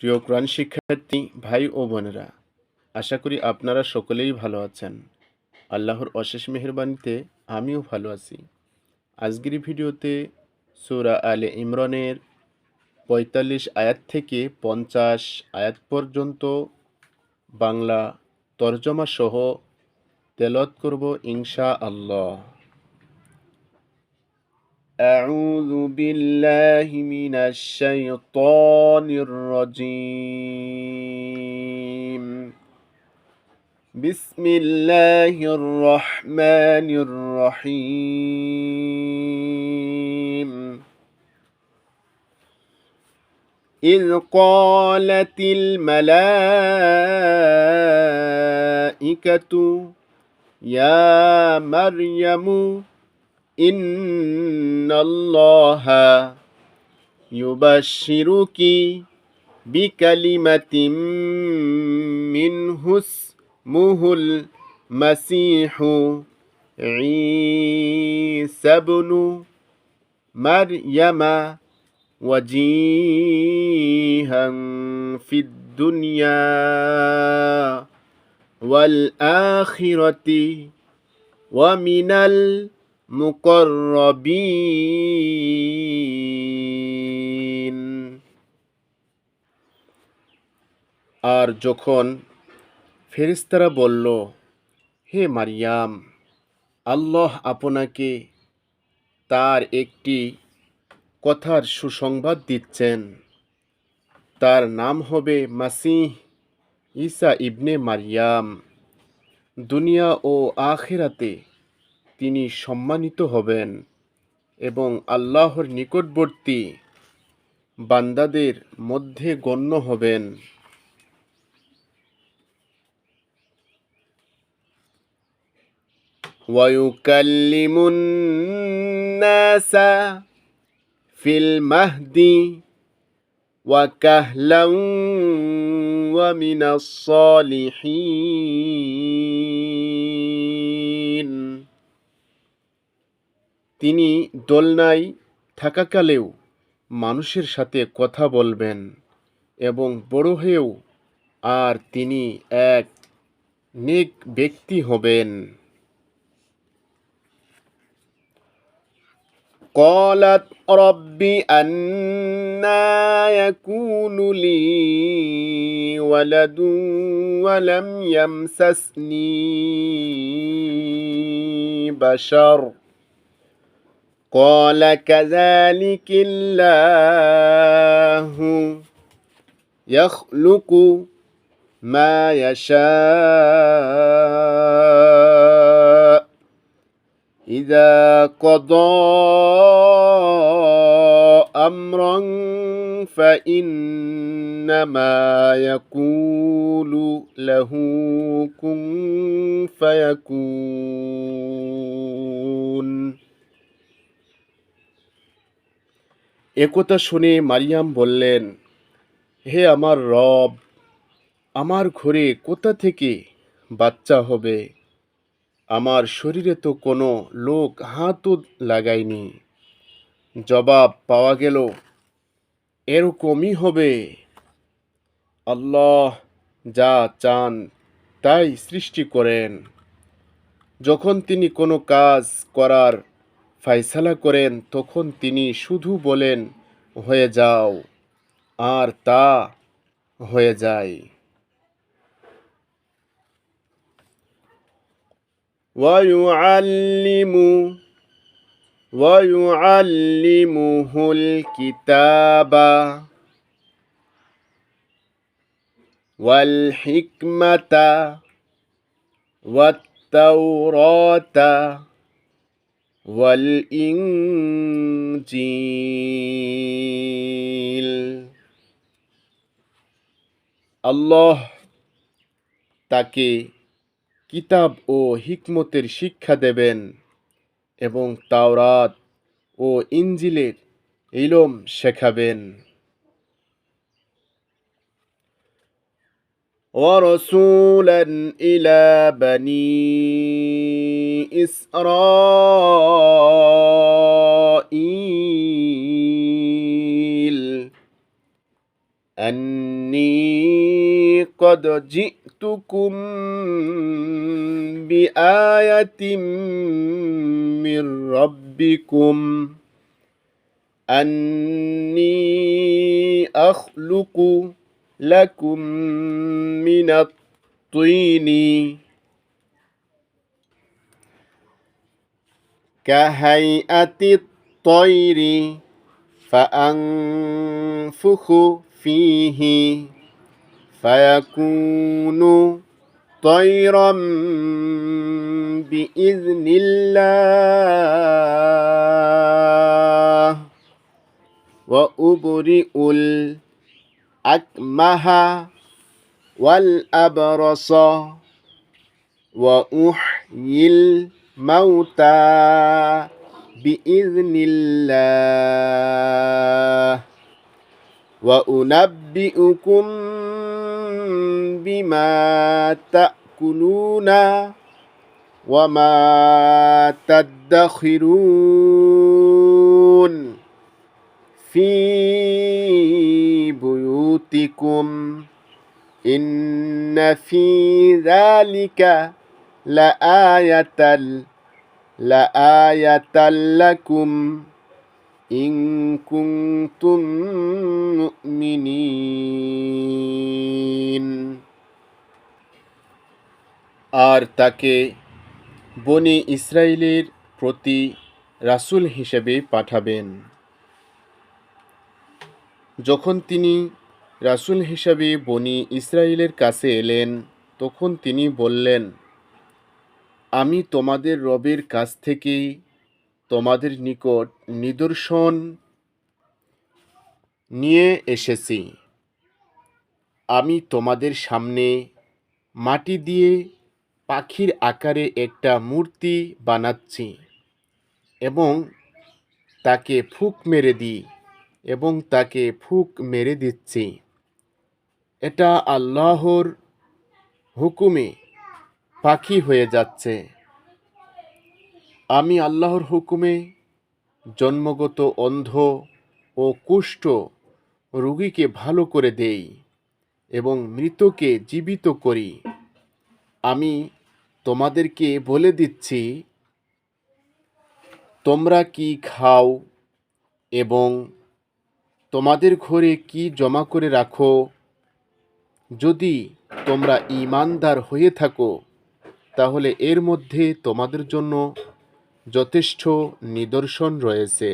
প্রিয় কোরআন শিক্ষার্থী ভাই ও বোনেরা, আশা করি আপনারা সকলেই ভালো আছেন। আল্লাহর অশেষ মেহরবানিতে আমিও ভালো আছি। আজকের ভিডিওতে সূরা আলে ইমরানের পঁয়তাল্লিশ আয়াত থেকে পঞ্চাশ আয়াত পর্যন্ত বাংলা তর্জমা সহ তেলত করব ইনশা আল্লাহ أعوذ بالله من الشيطان الرجيم. بسم الله الرحمن الرحيم. إذ قالت الملائكة يا مريم إن الله يبشرك بكلمة منه اسمه المسيح عيسى بن مريم وجيها في الدنيا والآخرة ومن মুকরবিন আর যখন ফেরিস্তারা বলল, হে মারিয়াম, আল্লাহ আপনাকে তার একটি কথার সুসংবাদ দিচ্ছেন। তার নাম হবে মাসিহ ঈসা ইবনে মারিয়াম। দুনিয়া ও আখেরাতে তিনি সম্মানিত হবেন এবং আল্লাহর নিকটবর্তী বান্দাদের মধ্যে গণ্য হবেন ويكلم الناس في المهد وكهلا ومن الصالحين তিনি দোলনায় থাকাকালেও মানুষের সাথে কথা বলবেন এবং বড় হয়েও আর তিনি এক নেক ব্যক্তি হবেন قالت رب أنا يكون لي ولد ولم يمسسني بشر قال كذلك الله يخلق ما يشاء إذا قضى أمرا فإنما يقول له كن فيكون একথা শুনে মারিয়াম বললেন, হে আমার রব, আমার ঘরে কোথা থেকে বাচ্চা হবে? আমার শরীরে তো কোনো লোক হাতও লাগায়নি। জবাব পাওয়া গেল, এরকমই হবে। আল্লাহ যা চান তাই সৃষ্টি করেন। যখন তিনি কোনো কাজ করার ফায়সালা করেন তখন তিনি শুধু বলেন হয়ে যাও আর তা হয়ে যায় ويعلم ويعلمه الكتاب والحكمة والتوراة والإنجيل আল্লাহ তাকে কিতাব ও হিকমতের শিক্ষা দেবেন এবং তাওরাত ও ইঞ্জিলের ইলম শেখাবেন ورسولا إلى بني إسرائيل. أني قد جئتكم بآية من ربكم. أني أخلق لكم من الطين كهيئة الطير فأنفخ فيه فيكون طيرا بإذن الله وأبرئ الأكمه والأبرص وأحيي الموتى بإذن الله. وأنبئكم بما تأكلون وما تدخرون. في بيوتكم إن في ذلك لآية لآية لكم إن كنتم مؤمنين আর তাকে বনি ইসরায়েলের প্রতি রাসূল হিসেবে পাঠাবেন যখন তিনি রাসূল হিসাবে বনি ইসরায়েলের কাছে এলেন। তখন তিনি বললেন, আমি তোমাদের রবের কাছ থেকে তোমাদের নিকট নিদর্শন নিয়ে এসেছি। আমি তোমাদের সামনে মাটি দিয়ে পাখির আকারে একটা মূর্তি বানাচ্ছি এবং তাকে ফুক মেরে দিই এবং তাকে ফুক মেরে দিচ্ছি। এটা আল্লাহর হুকুমে পাখি হয়ে যাচ্ছে। আমি আল্লাহর হুকুমে জন্মগত অন্ধ ও কুষ্ঠ রোগীকে ভালো করে দেই এবং মৃতকে জীবিত করি। আমি তোমাদেরকে বলে দিচ্ছি, তোমরা কি খাও এবং তোমাদের ঘরে কি জমা করে রাখো যদি তোমরা ইমানদার হয়ে থাকো তাহলে এর মধ্যে তোমাদের জন্য যথেষ্ট নিদর্শন রয়েছে।